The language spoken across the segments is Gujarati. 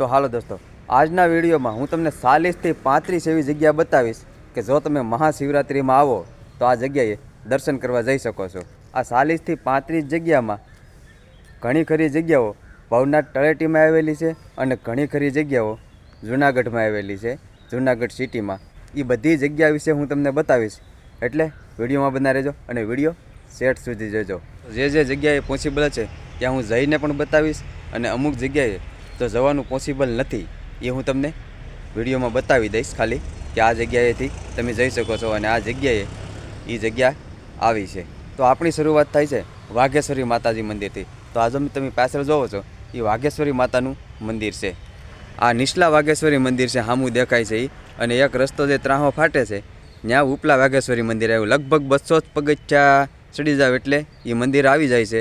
તો હાલો દોસ્તો, આજના વિડીયોમાં હું તમને ચાલીસથી પાંત્રીસ એવી જગ્યા બતાવીશ કે જો તમે મહાશિવરાત્રિમાં આવો તો આ જગ્યાએ દર્શન કરવા જઈ શકો છો. આ ચાલીસથી પાંત્રીસ જગ્યામાં ઘણી ખરી જગ્યાઓ ભવનાથ તળેટીમાં આવેલી છે અને ઘણી ખરી જગ્યાઓ જુનાગઢમાં આવેલી છે. જુનાગઢ સિટીમાં એ બધી જગ્યા વિશે હું તમને બતાવીશ. એટલે વિડીયોમાં બના રહેજો અને વીડિયો સેટ સુધી જોજો. જે જે જગ્યાએ પોસિબલ છે ત્યાં હું જઈને પણ બતાવીશ અને અમુક જગ્યાએ તો જવાનું પોસિબલ નથી. એ હું તમને વિડીયોમાં બતાવી દઈશ ખાલી કે આ જગ્યાએથી તમે જઈ શકો છો અને આ જગ્યાએ એ જગ્યા આવી છે. તો આપણી શરૂઆત થાય છે વાઘેશ્વરી માતાજી મંદિરથી. તો આજે તમે પાછળ જોવો છો એ વાઘેશ્વરી માતાનું મંદિર છે. આ નિશલા વાઘેશ્વરી મંદિર છે સામું દેખાય છે એ અને એક રસ્તો જે ત્રાહો ફાટે છે, ત્યાં ઉપલા વાઘેશ્વરી મંદિર આવ્યું. લગભગ બસો જ પગથિયા ચડી જાવ એટલે એ મંદિર આવી જાય છે.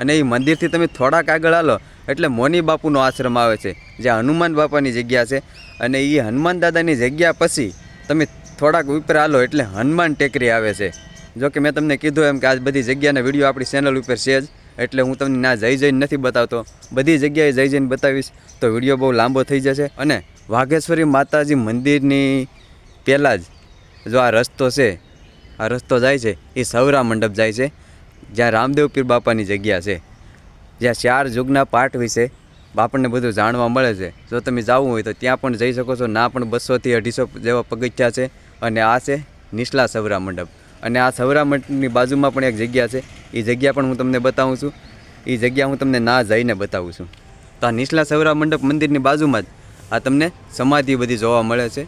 અને એ મંદિરથી તમે થોડાક આગળ હાલો એટલે મોની બાપુનો આશ્રમ આવે છે જ્યાં હનુમાન બાપાની જગ્યા છે. અને એ હનુમાન દાદાની જગ્યા પછી તમે થોડાક ઉપર હાલો એટલે હનુમાન ટેકરી આવે છે. જો કે મેં તમને કીધું એમ કે આ બધી જગ્યાના વીડિયો આપણી ચેનલ ઉપર છે જ, એટલે હું તમને ના જઈ જઈને નથી બતાવતો. બધી જગ્યાએ જઈ જઈને બતાવીશ તો વીડિયો બહુ લાંબો થઈ જશે. અને વાઘેશ્વરી માતાજી મંદિરની પહેલાં જ જો આ રસ્તો છે, આ રસ્તો જાય છે, એ સૌરા મંડપ જાય છે, જ્યાં રામદેવ પીર બાપાની જગ્યા છે. જ્યાં ચાર યુગના પાઠ વિશે આપણને બધું જાણવા મળે છે. જો તમે જવું હોય તો ત્યાં પણ જઈ શકો છો. ના પણ બસોથી અઢીસો જેવા પગથિયા છે અને આ છે નિશલા સવરા મંડપ. અને આ સવરા મંડપની બાજુમાં પણ એક જગ્યા છે. એ જગ્યા પણ હું તમને બતાવું છું. એ જગ્યા હું તમને ના જઈને બતાવું છું. તો આ નિશલા સવરા મંડપ મંદિરની બાજુમાં જ આ તમને સમાધિ બધી જોવા મળે છે.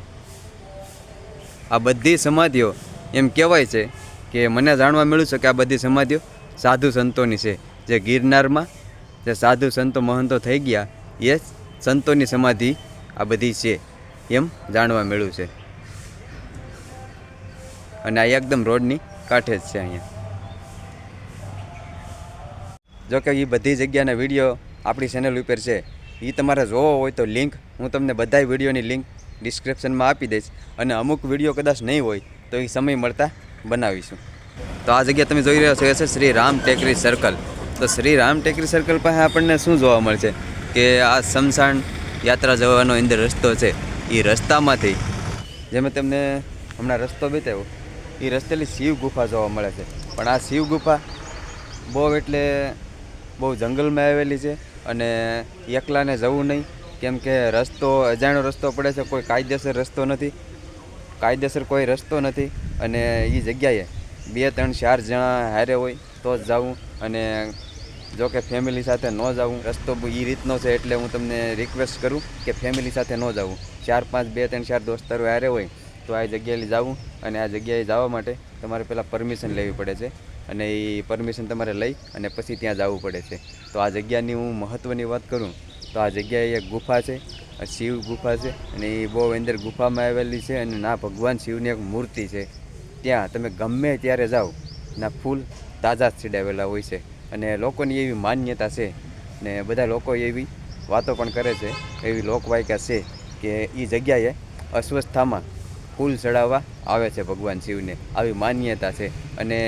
આ બધી સમાધિઓ એમ કહેવાય છે કે મને જાણવા મળ્યું છે કે આ બધી સમાધિઓ સાધુ સંતોની છે. જે ગિરનારમાં જે સાધુ સંતો મહંતો થઈ ગયા, એ સંતોની સમાધિ આ બધી છે એમ જાણવા મળ્યું છે. અને આ એકદમ રોડની કાંઠે જ છે અહીંયા. જોકે એ બધી જગ્યાના વીડિયો આપણી ચેનલ ઉપર છે. એ તમારે જોવો હોય તો લિંક હું તમને બધાય વિડીયોની લિંક ડિસ્ક્રિપ્શનમાં આપી દઈશ. અને અમુક વીડિયો કદાચ નહીં હોય તો એ સમય મળતા બનાવીશું. તો આ જગ્યા તમે જોઈ રહ્યા છો, એ છે શ્રી રામ ટેકરી સર્કલ તો શ્રી રામ ટેકરી સર્કલ પાસે આપણને શું જોવા મળશે? કે આ સમસાણ યાત્રા જવાનો અંદર રસ્તો છે. એ રસ્તામાંથી જે મેં તમને હમણાં રસ્તો બતાવ્યો એ રસ્તેલી શિવ ગુફા જોવા મળે છે. પણ આ શિવ ગુફા બહુ એટલે બહુ જંગલમાં આવેલી છે અને એકલાને જવું નહીં. કેમ કે રસ્તો, અજાણ્યો રસ્તો પડે છે, કોઈ કાયદેસર રસ્તો નથી. કાયદેસર કોઈ રસ્તો નથી અને એ જગ્યાએ બે, ત્રણ, ચાર જણા હારે હોય તો જ જવું અને જો કે ફેમિલી સાથે ન જવું રસ્તો એ રીતનો છે એટલે હું તમને રિક્વેસ્ટ કરું કે ફેમિલી સાથે ન જવું ચાર પાંચ, બે, ત્રણ, ચાર દોસ્તારો હારે હોય, તો આ જગ્યાએ જવું અને આ જગ્યાએ જવા માટે તમારે પહેલાં પરમિશન લેવી પડે છે અને એ પરમિશન તમારે લઈ અને પછી ત્યાં જવું પડે છે. તો આ જગ્યાની હું મહત્ત્વની વાત કરું, તો આ જગ્યાએ એક ગુફા છે શિવ ગુફા છે અને એ બહુ અંદર ગુફામાં આવેલી છે અને ના ભગવાન શિવની એક મૂર્તિ છે. ત્યાં તમે ગમે ત્યારે જાઓ, ના ફૂલ તાજા જ છીડાવેલા હોય છે. અને લોકોની એવી માન્યતા છે ને બધા લોકો એવી વાતો પણ કરે છે, એવી લોકવાયકા છે કે એ જગ્યાએ અસ્વસ્થામાં ફૂલ ચડાવવા આવે છે ભગવાન શિવને. આવી માન્યતા છે. અને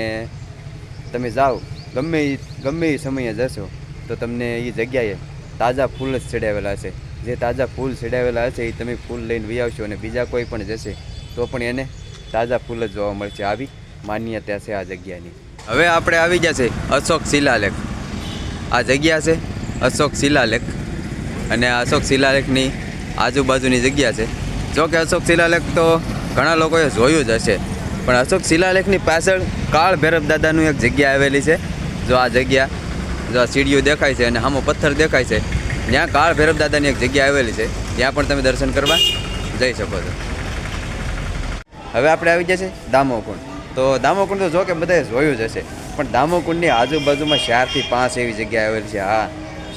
તમે જાઓ, ગમે ગમે એ સમયે જશો, તો તમને એ જગ્યાએ તાજા ફૂલ જ ચડાવેલા છે જે તાજા ફૂલ ચડાવેલા હશે એ તમે ફૂલ લઈને વી આવશો અને બીજા કોઈ પણ જશે, તો પણ એને તાજા ફૂલ જ જોવા મળશે. આવી માન્યતા છે આ જગ્યાની. હવે આપણે આવી ગયા છે અશોક શિલાલેખ. આ જગ્યા છે અશોક શિલાલેખ. અને અશોક શિલાલેખની આજુબાજુની જગ્યા છે. જો કે અશોક શિલાલેખ તો ઘણા લોકોએ જોયું જ હશે. પણ અશોક શિલાલેખની પાછળ કાળ ભૈરવ દાદાનું એક જગ્યા આવેલી છે. જો આ જગ્યા, જો આ સીડીઓ દેખાય છે અને સામો પથ્થર દેખાય છે, ત્યાં કાળ ભૈરવ દાદાની એક જગ્યા આવેલી છે. ત્યાં પણ તમે દર્શન કરવા જઈ શકો છો. હવે આપણે આવી છે દામોકુંડ તો દામોકુંડ તો જો કે બધાએ જોયું જ હશે. પણ દામોકુંડની આજુબાજુમાં ચારથી પાંચ એવી જગ્યા આવેલી છે. હા,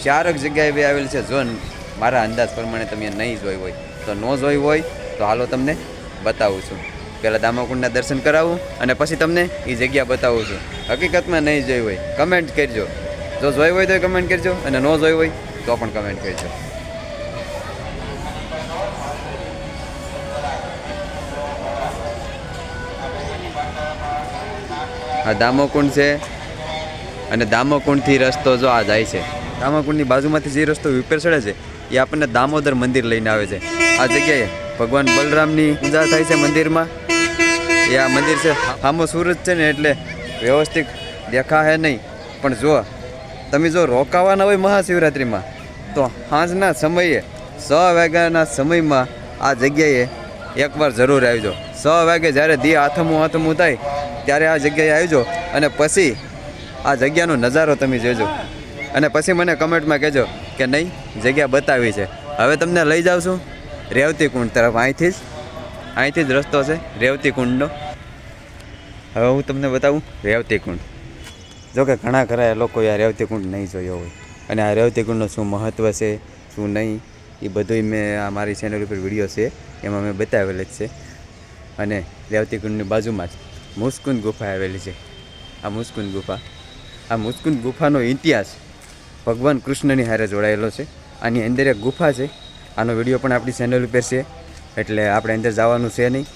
ચારક જગ્યાએ એવી આવેલી છે જો મારા અંદાજ પ્રમાણે તમે નહીં જોઈ હોય, તો ન જોઈ હોય, તો હાલો તમને બતાવું છું. પહેલાં દામોકુંડના દર્શન કરાવું અને પછી તમને એ જગ્યા બતાવું છું. હકીકતમાં નહીં જોઈ હોય, કમેન્ટ કરજો. જો જોઈ હોય તો કમેન્ટ કરજો અને ન જોઈ હોય તો પણ કમેન્ટ કરજો. આ દામોકુંડ છે. અને દામોકુંડથી રસ્તો જો આ જાય છે. દામોકુંડની બાજુમાંથી જે રસ્તો વિપેર ચડે છે, એ આપણને દામોદર મંદિર લઈને આવે છે. આ જગ્યાએ ભગવાન બલરામની પૂજા થાય છે મંદિરમાં. એ આ મંદિર છે આમો સુરત છે ને એટલે વ્યવસ્થિત દેખાશે નહીં. પણ જો તમે જો રોકાવાના હોય મહાશિવરાત્રિમાં, તો સાંજના સમયે, સ વાગ્યાના સમયમાં આ જગ્યાએ એકવાર જરૂર આવજો. સ વાગે જ્યારે દી આથમું આથમું થાય ત્યારે આ જગ્યાએ આવજો અને પછી આ જગ્યાનો નજારો તમે જોજો. અને પછી મને કમેન્ટમાં કહેજો કે નહીં, જગ્યા બતાવી છે. હવે તમને લઈ જાઉં છું રેવતી કુંડ તરફ. અહીંથી જ અહીંથી જ રસ્તો છે રેવતી કુંડનો. હવે હું તમને બતાવું રેવતી કુંડ. જોકે ઘણા ખરા લોકોએ આ રેવતી કુંડ નહીં જોયો હોય. અને આ રેવતી કુંડનું શું મહત્ત્વ છે, શું નહીં, એ બધુંય મેં આ મારી ચેનલ ઉપર વીડિયો છે, એમાં મેં બતાવેલ જ છે. અને રેવતી કુંડની બાજુમાં જ. મુસ્કુંદ ગુફા આવેલી છે. આ મુસ્કુંદ ગુફા, આ મુસ્કુંદ ગુફાનો ઇતિહાસ ભગવાન કૃષ્ણની હારે જોડાયેલો છે. આની અંદર એક ગુફા છે. આનો વીડિયો પણ આપણી ચેનલ ઉપર છે. એટલે આપણે અંદર જવાનું છે નહીં.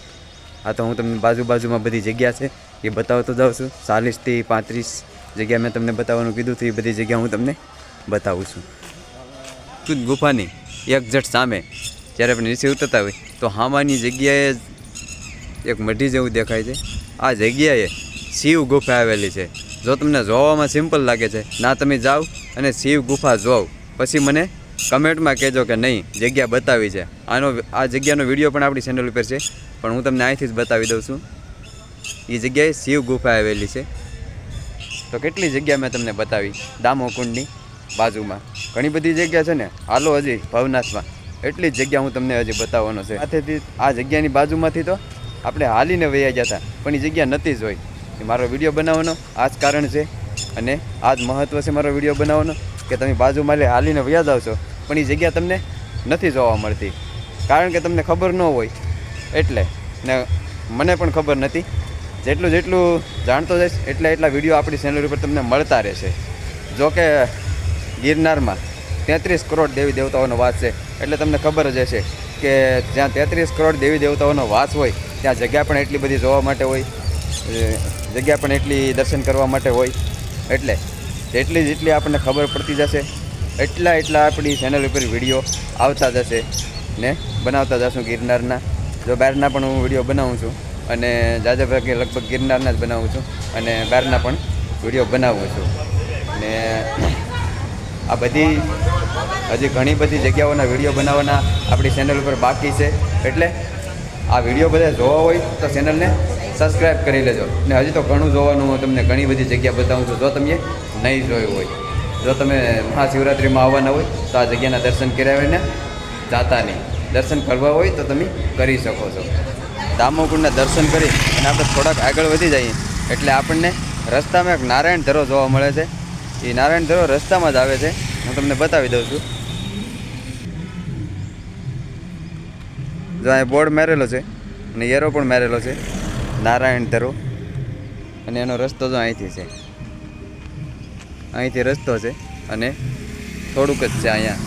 આ તો હું તમને બાજુ બાજુમાં બધી જગ્યા છે, એ બતાવતો જાઉં છું. ચાલીસથી પાંત્રીસ જગ્યા મેં તમને બતાવવાનું કીધું હતું, એ બધી જગ્યા હું તમને બતાવું છું. ખુદ ગુફાની એક જટ સામે જ્યારે આપણે નીચે ઉતરતા હોય, તો હામાની જગ્યાએ એક મઢી જેવું દેખાય છે. આ જગ્યાએ શિવ ગુફા આવેલી છે. જો તમને જોવામાં સિમ્પલ લાગે છે ના તમે જાઓ અને શિવ ગુફા જોવ પછી મને કમેન્ટમાં કહેજો કે નહીં જગ્યા બતાવી છે. આનો આ જગ્યાનો વીડિયો પણ આપણી ચેનલ ઉપર છે પણ હું તમને અહીંથી જ બતાવી દઉં છું. એ જગ્યાએ શિવ ગુફા આવેલી છે. તો કેટલી જગ્યા મેં તમને બતાવી? દામોકુંડની બાજુમાં. ઘણી બધી જગ્યા છે ને હાલો હજી ભવનાથમાં. એટલી જ જગ્યા હું તમને હજી બતાવવાનો છે. આથી આ જગ્યાની બાજુમાંથી તો આપણે હાલીને વયા હતા, પણ એ જગ્યા નથી જ હોય. મારો વીડિયો બનાવવાનો, આ જ કારણ છે. અને આ જ મહત્ત્વ છે મારો વીડિયો બનાવવાનો, કે તમે બાજુમાં લે હાલીને વયા જાવ છો. પણ એ જગ્યા તમને નથી જોવા મળતી. કારણ કે તમને ખબર ન હોય. એટલે ને મને પણ ખબર નથી. જેટલું જેટલું જાણતો જઈશ, એટલા એટલા વીડિયો આપણી ચેનલ ઉપર તમને મળતા રહેશે. જો કે ગિરનારમાં તેત્રીસ કરોડ દેવી દેવતાઓનો વાસ છે. એટલે તમને ખબર જ હશે કે જ્યાં તેત્રીસ કરોડ દેવી દેવતાઓનો વાસ હોય ત્યાં જગ્યા પણ એટલી બધી જોવા માટે હોય જગ્યા પણ એટલી દર્શન કરવા માટે હોય. એટલે જેટલી જેટલી આપણને ખબર પડતી જશે, એટલા એટલા આપણી ચેનલ ઉપર વીડિયો આવતા જશે ને બનાવતા જશું ગિરનારના. જો બહારના પણ હું વીડિયો બનાવું છું અને જાજા ભાગે લગભગ ગિરનારના જ બનાવું છું અને બહારના પણ વીડિયો બનાવું છું. ને આ બધી, હજી ઘણી બધી જગ્યાઓના વીડિયો બનાવવાના આપણી ચેનલ ઉપર બાકી છે. એટલે આ વીડિયો બધા જોવા હોય તો ચેનલને સબસ્ક્રાઈબ કરી લેજો. ને હજી તો ઘણું જોવાનું હું તમને ઘણી બધી જગ્યા બતાવું છું. જો તમે નહીં જોયું હોય, જો તમે મહાશિવરાત્રિમાં આવવાના હોય, તો આ જગ્યાના દર્શન કરાવીને જાતા નહીં. દર્શન કરવા હોય તો તમે કરી શકો છો. દામોકુંડના દર્શન કરી અને આપણે થોડાક આગળ વધી જઈએ. એટલે આપણને રસ્તામાં એક નારાયણ ધરો જોવા મળે છે. એ નારાયણ ધરો રસ્તામાં જ આવે છે. હું તમને બતાવી દઉં છું. જો અહીં બોર્ડ મારેલો છે અને એરો પણ મારેલો છે, નારાયણ ધરો. અને એનો રસ્તો જો અહીંથી છે. અહીંથી રસ્તો છે અને થોડુંક જ છે અહીંયા.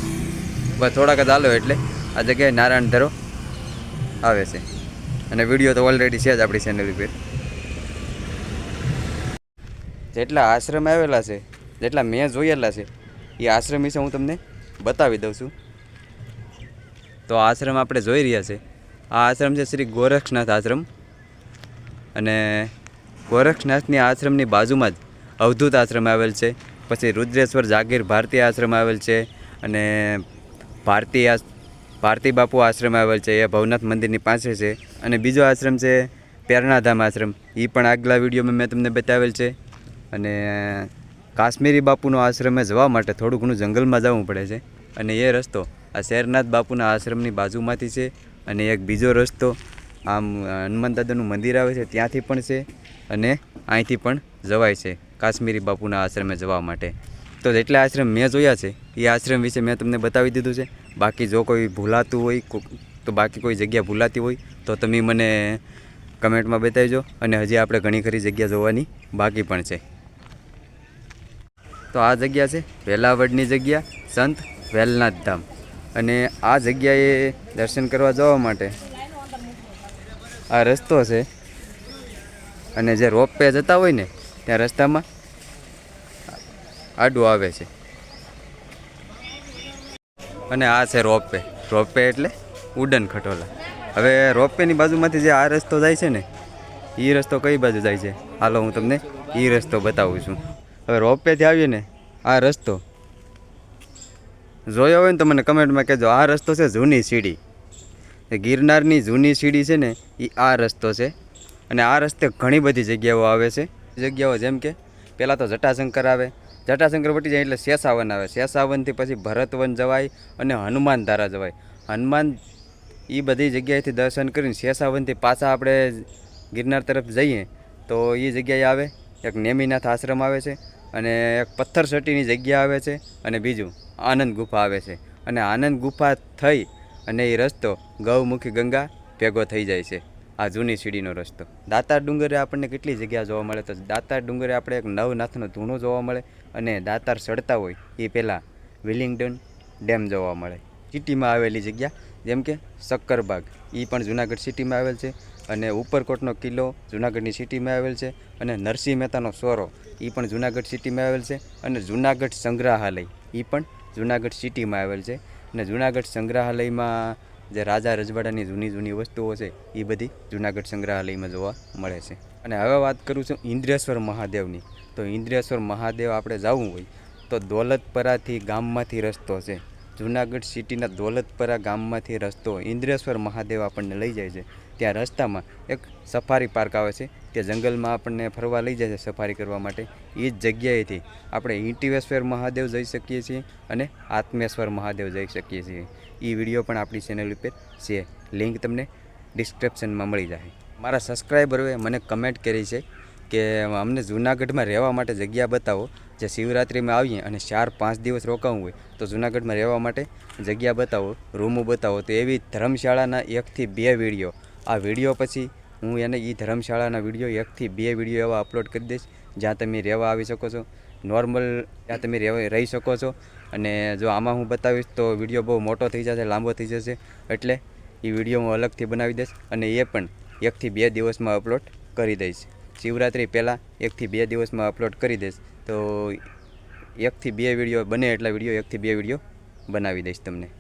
બસ થોડાક જ હાલો એટલે આ જગ્યાએ નારાયણ ધરો આવે છે. અને વીડિયો તો ઓલરેડી છે જ આપણી ચેનલ ઉપર. જેટલા આશ્રમ આવેલા છે, જેટલા મેં જોયેલા છે, એ આશ્રમ વિશે હું તમને બતાવી દઉં છું. તો આશ્રમ આપણે જોઈ રહ્યા છે. આ આશ્રમ છે શ્રી ગોરક્ષનાથ આશ્રમ. અને ગોરક્ષનાથની આશ્રમની બાજુમાં જ અવધૂત આશ્રમ આવેલ છે. પછી રુદ્રેશ્વર જાગીર ભારતી આશ્રમ આવેલ છે અને ભારતી ભારતી બાપુ આશ્રમ આવેલ છે. એ ભવનાથ મંદિરની પાસે છે. અને બીજો આશ્રમ છે પેરણાધામ આશ્રમ. એ પણ આગલા વિડીયોમાં મેં તમને બતાવેલ છે. અને કાશ્મીરી બાપુનો આશ્રમે જવા માટે થોડું ઘણું જંગલમાં જવું પડે છે. અને એ રસ્તો આ શેરનાથ બાપુના આશ્રમની બાજુમાંથી છે. અને એક બીજો રસ્તો આમ હનુમાન દાદાનું મંદિર આવે છે, ત્યાંથી પણ છે અને અહીંથી પણ જવાય છે, કાશ્મીરી બાપુના આશ્રમે જવા માટે. તો જેટલા આશ્રમ મેં જોયા છે, એ આશ્રમ વિશે મેં તમને બતાવી દીધું છે. બાકી જો કોઈ ભૂલાતું હોય તો બાકી કોઈ જગ્યા ભૂલાતી હોય, તો તમે મને કમેન્ટમાં બતાવજો અને હજી આપણે ઘણી ખરી જગ્યા જોવાની બાકી પણ છે. તો આ જગ્યા છે વેલાવડની જગ્યા, સંત વેલનાથ ધામ. અને આ જગ્યાએ દર્શન કરવા જવા માટે આ રસ્તો છે. અને જે રોપ પે જતા હોય ને, ત્યાં રસ્તામાં આડું આવે છે. અને આ છે રોપવે રોપવે એટલે ઉડન ખટોલા. હવે રોપવેની બાજુમાંથી જે આ રસ્તો જાય છે ને એ રસ્તો કઈ બાજુ જાય છે? હાલો હું તમને એ રસ્તો બતાવું છું. હવે રોપવેથી આવીએ ને, આ રસ્તો જોયો હોય ને તો મને કમેન્ટમાં કહેજો, આ રસ્તો છે જૂની સીડી. ગિરનારની જૂની સીડી છે ને એ આ રસ્તો છે. અને આ રસ્તે ઘણી બધી જગ્યાઓ આવે છે. જગ્યાઓ જેમ કે પહેલાં તો જટાશંકર આવે. જટાશંકર વટી જાય એટલે શેષાવન આવે. શેષાવનથી પછી ભરતવન જવાય અને હનુમાન ધારા જવાય. હનુમાન એ બધી જગ્યાએથી દર્શન કરીને શેષાવનથી પાછા આપણે ગિરનાર તરફ જઈએ તો એ જગ્યાએ આવે. એક નેમિનાથ આશ્રમ આવે છે. અને એક પથ્થર સટીની જગ્યા આવે છે અને બીજું આનંદ ગુફા આવે છે. અને આનંદ ગુફા થઈ અને એ રસ્તો ગૌમુખી ગંગા ભેગો થઈ જાય છે. આ જૂની સીડીનો રસ્તો. દાતાર ડુંગરે આપણને કેટલી જગ્યા જોવા મળે તો દાતાર ડુંગરે આપણે એક નવનાથનો ધૂણો જોવા મળે અને દાતાર ચડતા હોય એ પહેલાં વિલિંગડન ડેમ જોવા મળે. સિટીમાં આવેલી જગ્યા જેમ કે શક્કરબાગ. એ પણ જુનાગઢ સિટીમાં આવેલ છે. અને ઉપરકોટનો કિલ્લો જુનાગઢની સિટીમાં આવેલ છે અને નરસિંહ મહેતાનો સોરો એ પણ જુનાગઢ સિટીમાં આવેલ છે અને જુનાગઢ સંગ્રહાલય એ પણ જુનાગઢ સિટીમાં આવેલ છે. અને જુનાગઢ સંગ્રહાલયમાં જે રાજા રજવાડાની જૂની જૂની વસ્તુઓ છે એ બધી જુનાગઢ સંગ્રહાલયમાં જોવા મળે છે. અને હવે વાત કરું છું ઇન્દ્રેશ્વર મહાદેવની. તો ઇન્દ્રેશ્વર મહાદેવ આપણે જવું હોય, તો દોલતપરાથી ગામમાંથી રસ્તો છે. જુનાગઢ સિટીના દોલતપરા ગામમાંથી રસ્તો ઇન્દ્રેશ્વર મહાદેવ આપણને લઈ જાય છે. ત્યાં રસ્તામાં એક સફારી પાર્ક આવે છે. ત્યાં જંગલમાં આપણને ફરવા લઈ જાય છે સફારી કરવા માટે. એ જ જગ્યાએથી આપણે ઈંટીવેશ્વર મહાદેવ જઈ શકીએ છીએ અને આત્મેશ્વર મહાદેવ જઈ શકીએ છીએ. એ વીડિયો પણ આપણી ચેનલ ઉપર છે. લિંક તમને ડિસ્ક્રિપ્શનમાં મળી જાય. મારા સબસ્ક્રાઈબરોએ મને કમેન્ટ કરી છે કે અમને જૂનાગઢમાં રહેવા માટે જગ્યા બતાવો. જે શિવરાત્રિમાં આવીએ અને ચાર પાંચ દિવસ રોકાવું હોય, તો જૂનાગઢમાં રહેવા માટે જગ્યા બતાવો, રૂમો બતાવો. તો એવી ધર્મશાળાના એકથી બે વીડિયો આ વીડિયો પછી હું એને એ ધર્મશાળાના વીડિયો એકથી બે વીડિયો એવા અપલોડ કરી દઈશ, જ્યાં તમે રહેવા આવી શકો છો. નોર્મલ ત્યાં તમે રહી શકો છો. અને જો આમાં હું બતાવીશ તો વીડિયો બહુ મોટો થઈ જશે, લાંબો થઈ જશે. એટલે એ વીડિયો હું અલગથી બનાવી દઈશ અને એ પણ એકથી બે દિવસમાં અપલોડ કરી દઈશ. શિવરાત્રિ પહેલાં એકથી બે દિવસમાં અપલોડ કરી દઈશ. તો એકથી બે વીડિયો બને એટલા વીડિયો, એકથી બે વીડિયો બનાવી દઈશ તમને.